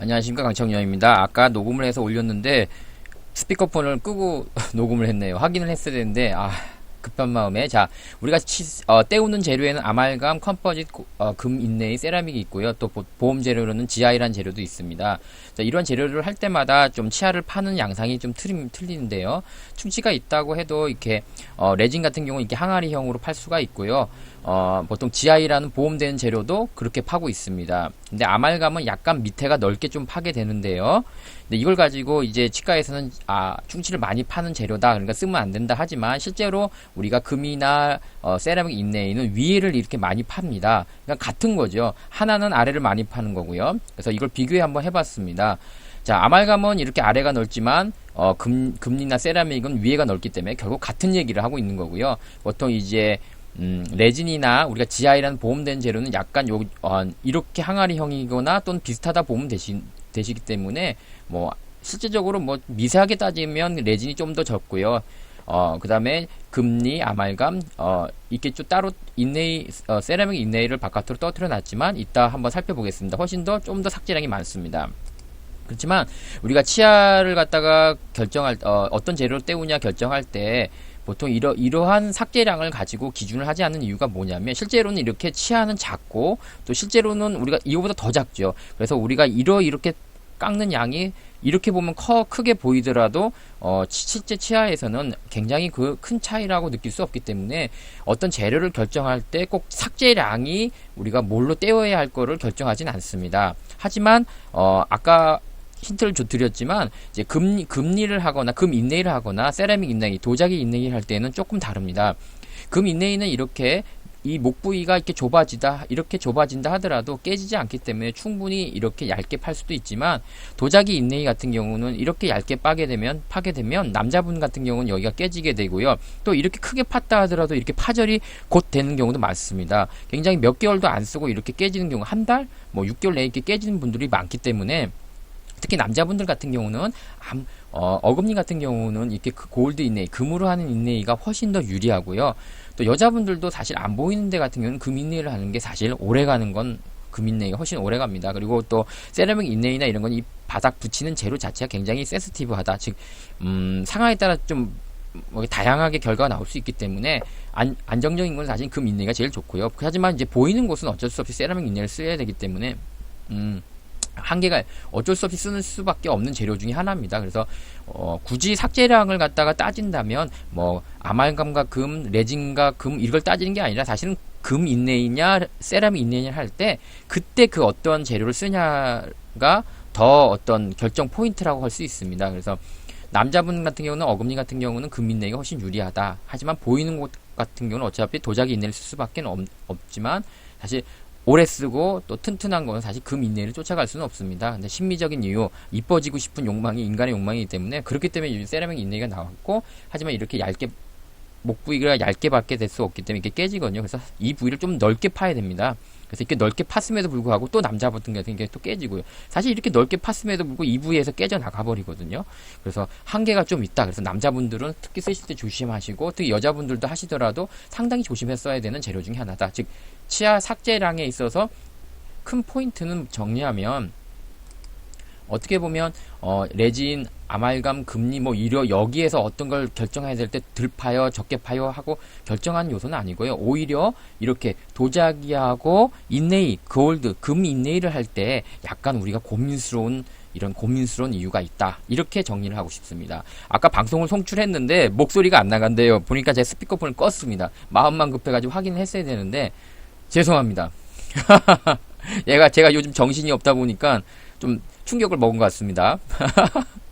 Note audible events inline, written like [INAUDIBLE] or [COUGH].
안녕하십니까 강청년입니다. 아까 녹음을 해서 올렸는데 스피커폰을 끄고 [LAUGHS] 녹음을 했네요. 확인을 했어야 되는데 아 급한 마음에 자 우리가 치, 어, 때우는 재료에는 아말감, 컴포짓, 고- 어, 금 인내의 세라믹이 있고요. 또 보, 보험 재료로는 지아이란 재료도 있습니다. 자, 이런 재료를 할 때마다 좀 치아를 파는 양상이 좀 틀림, 틀리는데요. 충치가 있다고 해도 이렇게 어, 레진 같은 경우는 이렇게 항아리형으로 팔 수가 있고요. 어, 보통 GI라는 보험된 재료도 그렇게 파고 있습니다. 근데 아말감은 약간 밑에가 넓게 좀 파게 되는데요. 근데 이걸 가지고 이제 치과에서는 아, 충치를 많이 파는 재료다. 그러니까 쓰면 안 된다 하지만 실제로 우리가 금이나 어, 세라믹 인내에는 위를 이렇게 많이 팝니다. 그러니까 같은 거죠. 하나는 아래를 많이 파는 거고요. 그래서 이걸 비교해 한번 해봤습니다. 자, 아말감은 이렇게 아래가 넓지만 어, 금, 금리나 세라믹은 위에가 넓기 때문에 결국 같은 얘기를 하고 있는 거고요. 보통 이제 음, 레진이나 우리가 GI라는 보험된 재료는 약간 요, 어, 이렇게 항아리형이거나 또는 비슷하다 보면 되시, 되시기 때문에 뭐 실제적으로 뭐 미세하게 따지면 레진이 좀 더 적고요. 어, 그 다음에 금리, 아말감, 어, 좀 따로 인네이, 어, 세라믹 인네이를 바깥으로 떠들어 놨지만 이따 한번 살펴보겠습니다. 훨씬 더, 좀 더 삭제량이 많습니다. 그렇지만 우리가 치아를 갖다가 결정할 어, 어떤 재료를 때우냐 결정할 때 보통 이러, 이러한 삭제량을 가지고 기준을 하지 않는 이유가 뭐냐면 실제로는 이렇게 치아는 작고 또 실제로는 우리가 이거보다 더 작죠. 그래서 우리가 이러 이렇게 깎는 양이 이렇게 보면 커 크게 보이더라도 어 치- 실제 치아에서는 굉장히 그 큰 차이라고 느낄 수 없기 때문에 어떤 재료를 결정할 때 꼭 삭제량이 우리가 뭘로 떼어야 할 거를 결정하진 않습니다. 하지만 어 아까 힌트를 줘 드렸지만 이제 금리 금리를 하거나 금 인레이를 하거나 세라믹 인레이, 도자기 인레이를 할 때는 조금 다릅니다. 금 인레이는 이렇게 이 목 부위가 이렇게 좁아지다 이렇게 좁아진다 하더라도 깨지지 않기 때문에 충분히 이렇게 얇게 팔 수도 있지만 도자기 인레이 같은 경우는 이렇게 얇게 빠게 되면 파게 되면 남자분 같은 경우는 여기가 깨지게 되고요. 또 이렇게 크게 팠다 하더라도 이렇게 파절이 곧 되는 경우도 많습니다. 굉장히 몇 개월도 안 쓰고 이렇게 깨지는 경우 한 달? 뭐 6개월 내에 이렇게 깨지는 분들이 많기 때문에 특히 남자분들 같은 경우는 암, 어, 어금니 같은 경우는 이렇게 그 골드 인네이, 금으로 하는 인네이가 훨씬 더 유리하고요. 또 여자분들도 사실 안 보이는 데 같은 경우는 금 인네이를 하는 게 사실 오래 가는 건 금 인네이가 훨씬 오래 갑니다. 그리고 또 세라믹 인네이나 이런 건 이 바닥 붙이는 재료 자체가 굉장히 센스티브하다. 즉, 음, 상황에 따라 좀뭐 다양하게 결과가 나올 수 있기 때문에 안, 안정적인 건 사실 금 인네이가 제일 좋고요. 하지만 이제 보이는 곳은 어쩔 수 없이 세라믹 인네이를 써야 되기 때문에 음, 한계가 어쩔 수 없이 쓰는 수밖에 없는 재료 중에 하나입니다. 그래서 어, 굳이 삭제량을 갖다가 따진다면 뭐 아말감과 금, 레진과 금 이걸 따지는 게 아니라 사실은 금 인내이냐 세라믹 인내냐 할 때 그때 그 어떤 재료를 쓰냐가 더 어떤 결정 포인트라고 할 수 있습니다. 그래서 남자분 같은 경우는 어금니 같은 경우는 금 인내가 훨씬 유리하다. 하지만 보이는 곳 같은 경우는 어차피 도자기 인내를 쓸 수밖에 없, 없지만 사실 오래 쓰고 또 튼튼한 거는 사실 금 인내를 쫓아갈 수는 없습니다. 근데 심미적인 이유, 이뻐지고 싶은 욕망이 인간의 욕망이기 때문에 그렇기 때문에 이 세라믹 인내가 나왔고 하지만 이렇게 얇게 목 부위가 얇게 받게 될수 없기 때문에 이게 깨지거든요. 그래서 이 부위를 좀 넓게 파야 됩니다. 그래서 이렇게 넓게 팠음에도 불구하고 또 남자 같은 게 또 깨지고요. 사실 이렇게 넓게 팠음에도 불구하고 이 부위에서 깨져 나가 버리거든요. 그래서 한계가 좀 있다. 그래서 남자분들은 특히 쓰실 때 조심하시고 특히 여자분들도 하시더라도 상당히 조심해서 써야 되는 재료 중에 하나다. 즉 치아 삭제량에 있어서 큰 포인트는 정리하면 어떻게 보면 어, 레진, 아말감, 금리 뭐 이려 여기에서 어떤 걸 결정해야 될때덜 파요, 적게 파요 하고 결정하는 요소는 아니고요. 오히려 이렇게 도자기하고 인네이, 골드, 금 인네이를 할 때 약간 우리가 고민스러운 이런 고민스러운 이유가 있다. 이렇게 정리를 하고 싶습니다. 아까 방송을 송출했는데 목소리가 안 나간대요. 보니까 제 스피커폰을 껐습니다. 마음만 급해가지고 확인을 했어야 되는데 죄송합니다. [LAUGHS] 얘가 제가 요즘 정신이 없다 보니까 좀 충격을 먹은 것 같습니다. [LAUGHS]